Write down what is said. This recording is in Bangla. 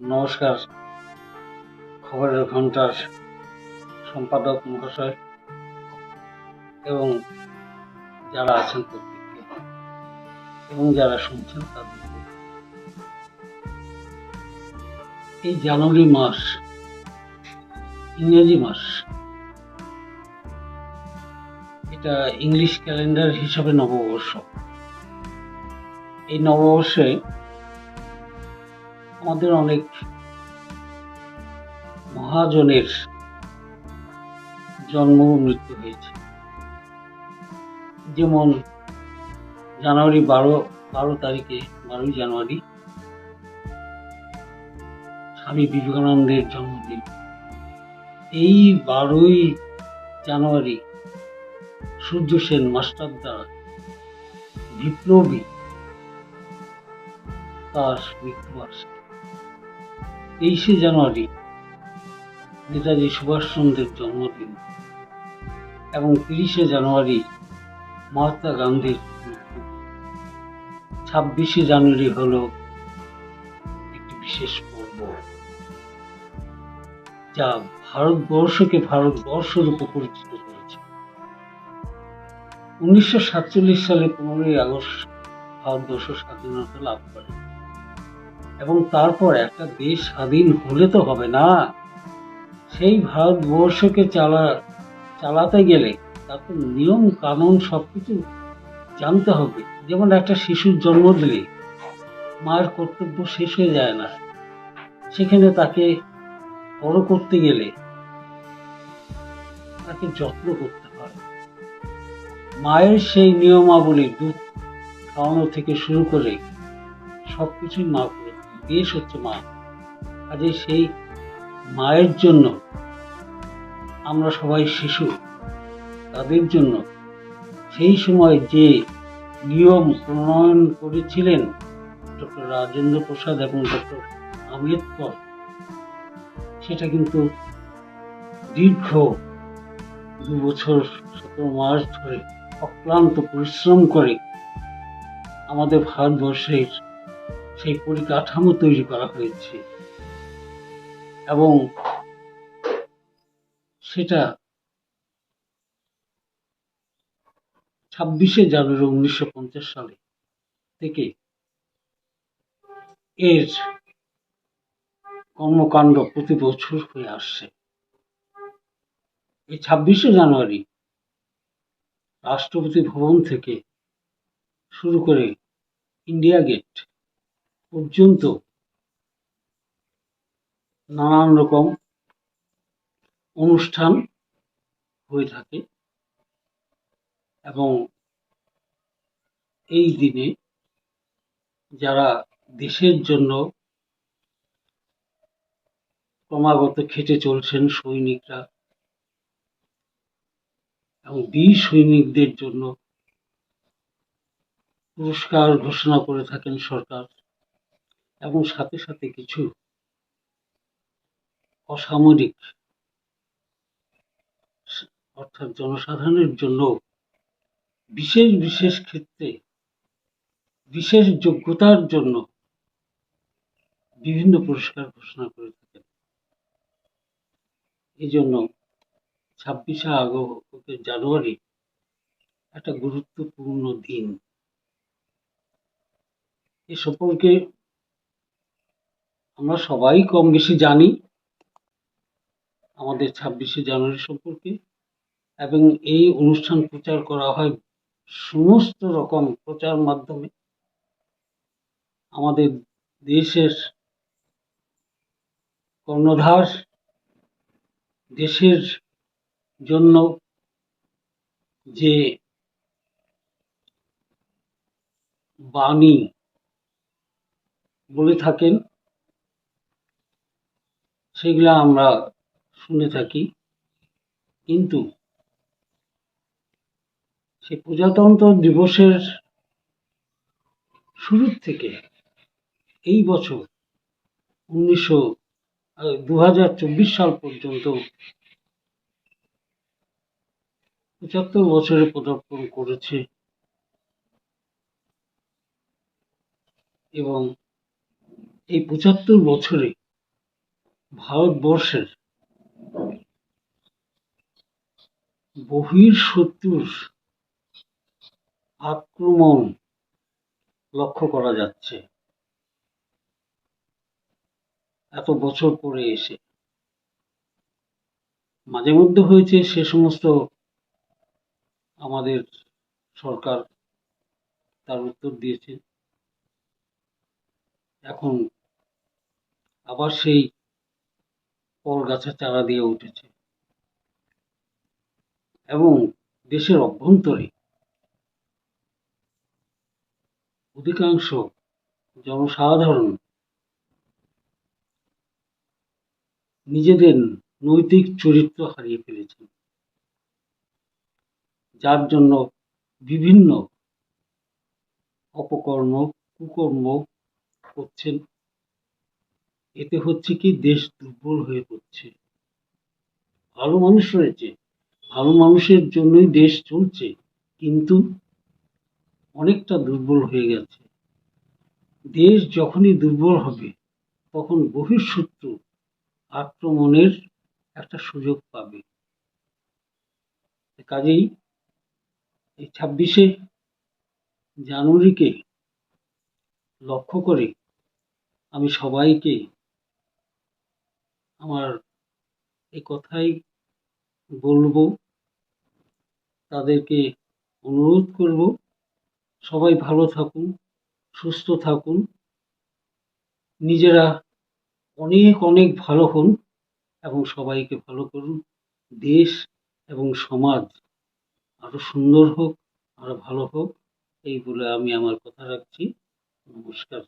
নমস্কার। খবরের ঘণ্টার সম্পাদক মহাশয় এবং যারা আছেন প্রত্যেককে এবং যারা শুনছেন তাদেরকে। এই জানুয়ারি মাস, ইংরেজি মাস, এটা ইংলিশ ক্যালেন্ডার হিসাবে নববর্ষ। এই নববর্ষে আমাদের অনেক মহাজনের জন্ম মৃত্যু হয়েছে। যেমন জানুয়ারি বারো বারো তারিখে, বারোই জানুয়ারি স্বামী বিবেকানন্দের জন্মদিন। এই বারোই জানুয়ারি সূর্য সেন মাস্টারদা বিপ্লবী তার মৃত্যুবার্ষিকী। তেইশে জানুয়ারি, নেতাজি সুভাষচন্দ্রের জন্মদিন এবং তিরিশে জানুয়ারি মহাত্মা গান্ধীর ছাব্বিশে জানুয়ারি হল একটি বিশেষ পর্ব, যা ভারতবর্ষকে ভারতবর্ষ রূপে পরিচিত করেছে। উনিশশো সাতচল্লিশ সালে পনেরোই আগস্ট ভারতবর্ষ স্বাধীনতা লাভ করে। এবং তারপর একটা দেশ স্বাধীন হলে তো হবে না। সেই ভারতবর্ষকে চালা, চালাতে গেলে তার তো নিয়ম কানুন সবকিছু জানতে হবে। যেমন একটা শিশুর জন্ম দিলে মায়ের কর্তব্য শেষ হয়ে যায় না। সেখানে তাকে বড় করতে গেলে তাকে যত্ন করতে হয়। মায়ের সেই নিয়মাবলী দুধ খাওয়ানো থেকে শুরু করে সব কিছুই মা দেশ হচ্ছে মা। কাজে সেই মায়ের জন্য আমরা সবাই শিশু, তাদের জন্য সেই সময় যে নিয়ম প্রণয়ন করেছিলেন ডক্টর রাজেন্দ্র প্রসাদ এবং ডক্টর আম্বেদকর, সেটা কিন্তু দীর্ঘ দু বছর সতেরো মাস ধরে অক্লান্ত পরিশ্রম করে আমাদের ভারতবর্ষের সেই পরিকাঠামো তৈরি করা হয়েছে। এবং সেটা ছাব্বিশে জানুয়ারি উনিশশো পঞ্চাশ সালে থেকে এর কর্মকাণ্ড প্রতি বছর হয়ে আসছে। এই ছাব্বিশে জানুয়ারি রাষ্ট্রপতি ভবন থেকে শুরু করে ইন্ডিয়া গেট পর্যন্ত নানান রকম অনুষ্ঠান হয়ে থাকে এবং এই দিনে যারা দেশের জন্য ক্রমাগত খেটে চলছেন সৈনিকরা এবং বীর সৈনিকদের জন্য পুরস্কার ঘোষণা করে থাকেন সরকার এবং সাথে সাথে কিছু অসামরিক অর্থাৎ জনসাধারণের জন্য বিশেষ বিশেষ ক্ষেত্রে বিশেষ যোগ্যতার জন্য বিভিন্ন পুরস্কার ঘোষণা করে থাকেন। এই জন্য ছাব্বিশে আগস্ট, জানুয়ারি একটা গুরুত্বপূর্ণ দিন। এ সম্পর্কে আমরা সবাই কম বেশি জানি আমাদের ছাব্বিশে জানুয়ারি সম্পর্কে, এবং এই অনুষ্ঠান প্রচার করা হয় সমস্ত রকম প্রচার মাধ্যমে। আমাদের দেশের কর্ণধার দেশের জন্য যে বাণী বলে থাকেন সেগুলো আমরা শুনে থাকি। কিন্তু সেই প্রজাতন্ত্র দিবসের শুরুর থেকে এই বছর উনিশশো দু সাল পর্যন্ত পঁচাত্তর বছরে পদার্পণ করেছে। এবং এই পঁচাত্তর বছরে ভারতবর্ষের বহির শত্রুর আক্রমণ লক্ষ্য করা যাচ্ছে। এত বছর পরে এসে মাঝে মধ্যে হয়েছে সে সমস্ত আমাদের সরকার তার উত্তর দিয়েছে। এখন আবার সেই পর গাছের চারা দিয়ে উঠেছে। এবং দেশের অভ্যন্তরে অধিকাংশ জনসাধারণ নিজেদের নৈতিক চরিত্র হারিয়ে ফেলেছেন যার জন্য বিভিন্ন অপকর্ম, কুকর্ম করছেন এতে হচ্ছে কি দেশ দুর্বল হয়ে পড়ছে। ভালো মানুষ রয়েছে, ভালো মানুষের জন্যই দেশ চলছে, কিন্তু অনেকটা দুর্বল হয়ে গেছে। দেশ যখনই দুর্বল হবে, তখন বহিঃশত্রু আক্রমণের একটা সুযোগ পাবে। কাজেই এই ছাব্বিশে জানুয়ারিকে লক্ষ্য করে আমি সবাইকে আমার এই কথাই বলব, তাদেরকে অনুরোধ করব, সবাই ভালো থাকুন, সুস্থ থাকুন, নিজেরা অনেক অনেক ভালো হন এবং সবাইকে ভালো করুন। দেশ এবং সমাজ আরও সুন্দর হোক, আরও ভালো হোক, এই বলে আমি আমার কথা রাখছি। নমস্কার।